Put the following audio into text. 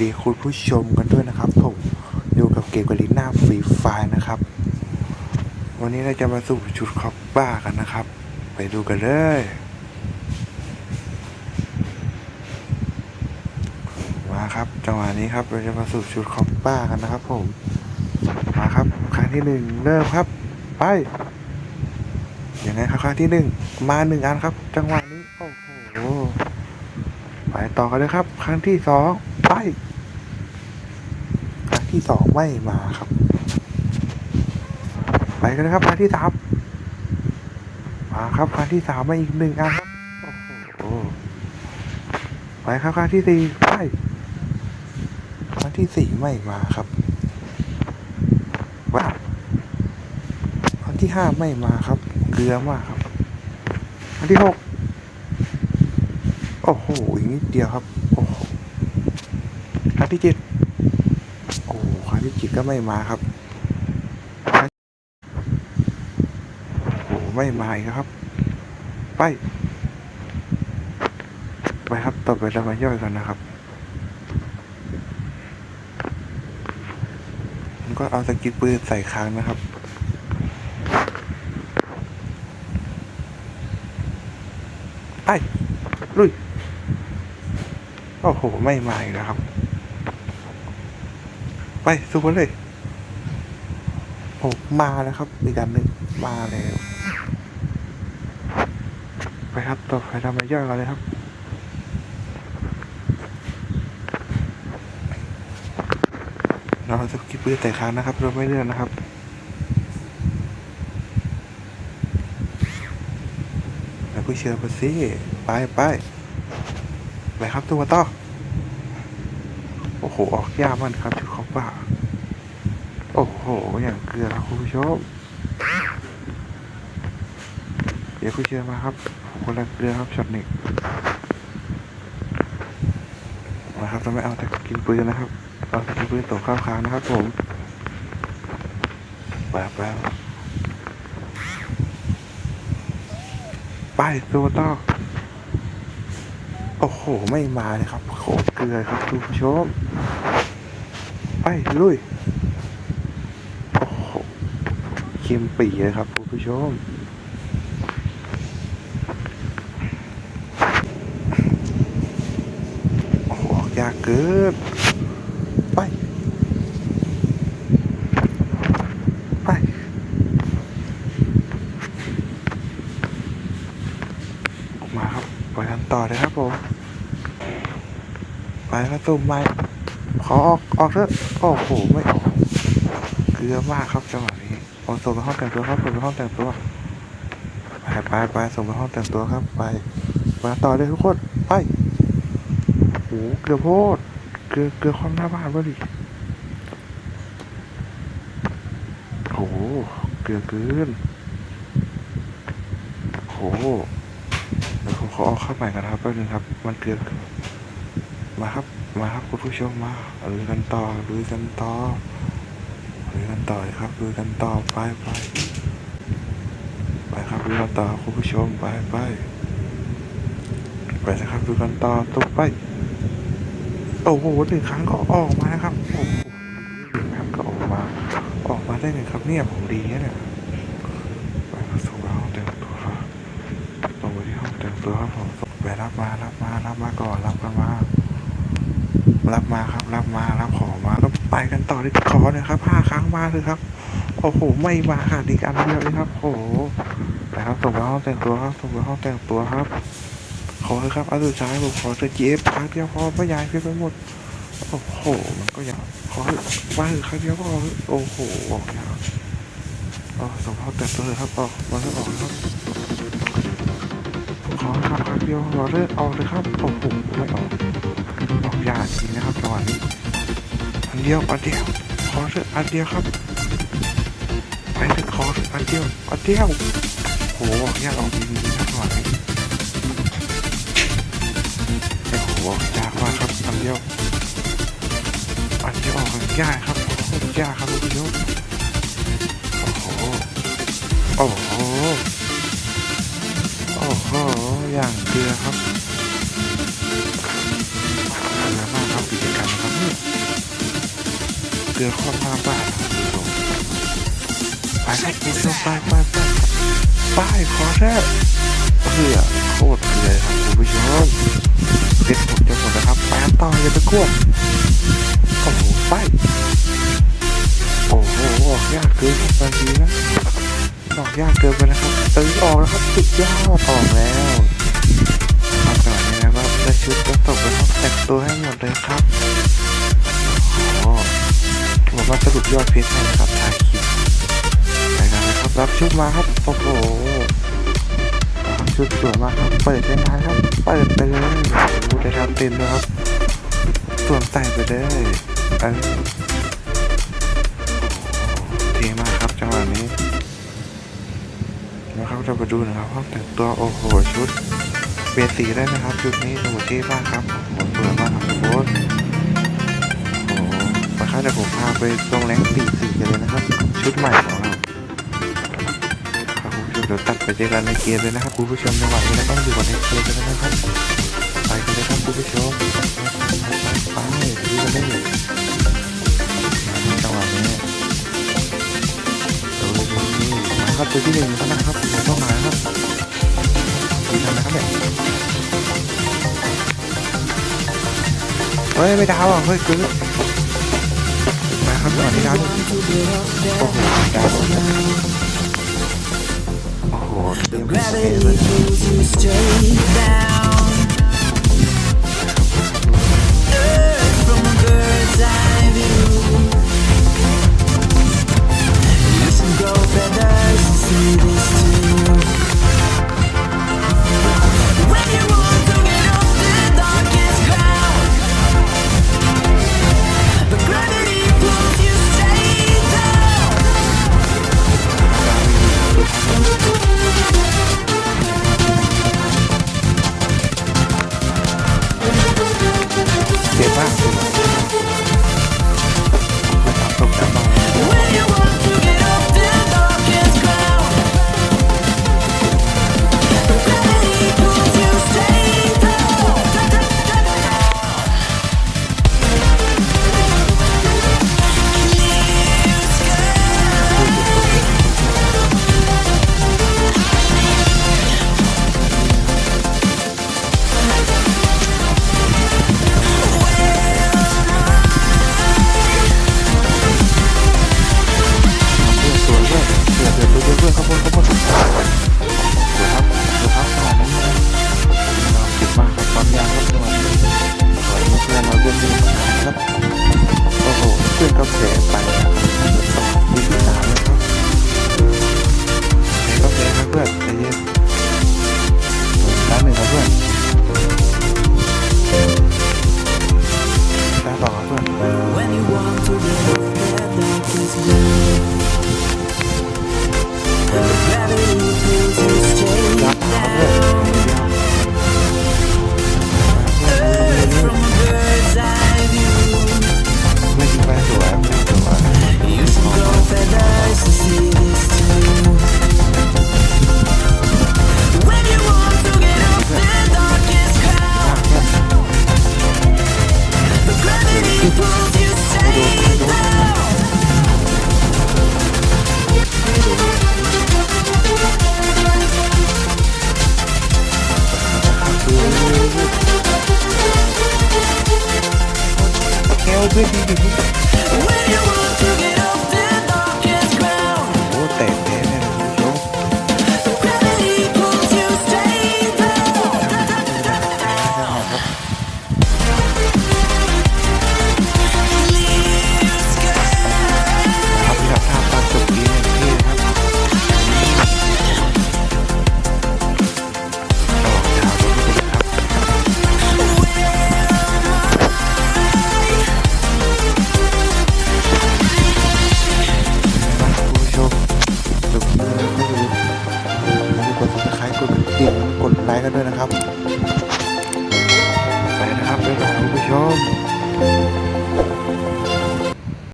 ดีคุณผู้ชมกันด้วยนะครับ ผมอยู่กับเกมกาลิน่าฟรีไฟนะครับ วันนี้เราจะมาสู่ชุดคอปบ้ากันนะครับ ไปดูกันเลย มาครับจังหวะนี้ครับเราจะมาสู่ชุดคอปบ้ากันนะครับ ผมมาครับครั้งที่หนึ่งเริ่มครับ ไปยังไงครับครั้งที่หนึ่งมาหนึ่งอันครับ จังหวะนี้โอ้โหไปต่อกันเลยครับ ครั้งที่สองไป ที่สองไม่มาครับ ไปกันเลยครับครั้งที่สามมาครับครั้งที่สามมาอีกหนึ่งอันครับโอ้โหไปครับครั้งที่สี่ไปครั้งที่สี่ไม่มาครับว้าวครั้งที่ห้าไม่มาครับเกลือมากครับครั้งที่หกโอ้โหอีกนิดเดียวครับโอ้โหครั้งที่เจ็ด โอ้ครั้งที่จิตก็ไม่มาครับโอ้ไม่มาอีกครับ ไป ไปครับต่อไปเรามาย่อยกันนะครับผมก็เอาสกิดปืนใส่ค้างนะครับไปลุยโอ้โห ไม่มาอีกแล้วครับ ไปสู้กันเลยโอ้มาแล้วครับอีกอันหนึ่งมาแล้ว ไปครับต่อไปเรามาย่อยกันเลยครับเราจะกิบปืนแต่ค้างนะครับ เราไม่เลื่อนนะครับแล้วผู้เชื่อไปสิไปไปไปครับตัวต่อโอ้โห ออกยากมากครับ โอ้โห อย่างเกลือครับคุณผู้ชม เดี๋ยวผู้เชื่อมาครับผมคนละเกลือครับช็อตนี้มาครับจะไม่เอาแต่กินปืนนะครับ เอาแต่กินปืนตกข้าวค้างนะครับผมแบบแล้วไปตัวต่อโอ้โห ไม่มาเลยครับ โคตรเกลือครับคุณผู้ชม ไป ลุย เค็มปีเลยครับคุณผู้ชมโอ้โหอกยากเกินไป ไป ออกมาครับ ไปกันต่อเลยครับผม ไปครับตุ่มไม้ขอออก ออกเถอะโอ้โห ไม่ออก เกลือมากครับจังหวะนี้ อ้ส่งไปห้องแต่งตัวครับส่งไปห้องแต่งตัวไปไปไปส่งไปห้องแต่งตัวครับไปมาต่อเลยทุกคนไปโอ้โหเกลือโพดเกลือเกลือความหน้าบ้านวะดิโอ้โหเกลือเกินโอ้โหเดี๋ยวผมขอเอาเข้าใหม่กันะครับแป๊บนึงครับ มันเกลือเกินมาครับ มาครับคุณผู้ชมมาลุยกันต่อลุยกันต่อ ยกันต่อครับลุยกันต่อไปไปไปครับลุยกันต่อคุณผู้ชมไปไปไปนะครับลุยกันต่อตุ๊บไปโอ้โหหนึ่งครั้งก็ออกมานะครับโอ้โหหนึ่งครั้งก็ออกมาออกมาได้ไงครับเนี่ยผมดีนะเนี่ยไปมาส่งไปห้องแต่งตัวครับส่งไปที่ห้องแต่งตัวครับผมไปรับมารับมารับมาก่อนรับกันมา รับมาครับ รับมารับของมาแล้วไปกันต่อที่ขอเลยครับห้าครั้งมาเลยครับ โอ้โห ไม่มาขาดอีกอันเดียวเลยครับโอ้โหไปครับส่งไปห้องแต่งตัวครับส่งไปห้องแต่งตัวครับ ขอเลยครับอันสุดท้ายผมขอเจอเจฟครั้งเดียวพอไม่ยายเพื่อนไปหมดโอ้โห มันก็อยากขอมาถอะครั้งเดียวพอโอ้โหออกยากอ๋อส่งห้องแต่งตัวเลยครับออกมาเลยออกครับขอครับครั้งเดียวขอเลือกออกเลยครับโอ้โหไม่ออก ออกยากจริงนะครับจังหวะนี้อันเดียวอันเดียวขอเถอะอันเดียวครับไปเถอะขอเถอะอันเดียวอันเดียวโหออกยากออกจริงๆนะครับจังหวะนี้โอ้โหออกยากมากครับอันเดียวอันเดียวออกยากครับโคตรยากครับคุณผู้ชมโอ้โหโอ้โหโอ้โหอย่างเกลือครับ เดือดข้อมาบ้านไปครับคุณผู้ชมไปไปไปไปขอแท้เพื่อโคตรเลยครับคุณผู้ชมเพชรผมจะหมดนะครับแปต่ออย่าไปกลัวโอ้โหไปโอ้โหออกยากเกินบางทีนะออกยากเกินไปนะครับตื้อออกแล้วครับสุดยอดออกแล้วครับขนาดนี้นะครับได้ชุดก็ตกนะครับแต่งตัวให้หมดเลยครับ ผมว่าสรุปยอดเพชรให้นะครับถ่ายคลิปไปกันเลยครับรับชุดมาครับโอ้โหชุดสวยมากครับ เปิดได้ไหมครับ เปิดไปเลยโอ้ได้ทำเต็มเลยครับสวมใส่ไปเลยเออเทมากครับจังหวะนี้นะครับเราไปดูนะครับห้องแต่งตัวโอ้โหชุดเปลี่ยนสีได้นะครับชุดนี้โอ้โหเท่มากครับโอ้โหสวยมากครับทุกค เดี๋ยวผมพาไปตรงแรงสี่สี่กันเลยนะครับ ชุดใหม่ของเราครับคุณผู้ชมเดี๋ยวตัดไปเจอกันในเกมเลยนะครับคุณผู้ชมจังหวะนี้เราต้องอยู่กันในเกมเลยนะครับไปกันเลยครับคุณผู้ชมไปไปดูกันได้เลยจังหวะนี้ดูดูนี่นะครับตัวที่หนึ่งนะครับผมต้องมาครับที่นั่นนะครับเนี่ยเฮ้ยไม่ดาวอะเฮ้ยคือ กึ๊ดมาครับจังหวะนี้ดาวหนึ่งโอ้โหดาวโอ้โหเต็มที่เลย แก้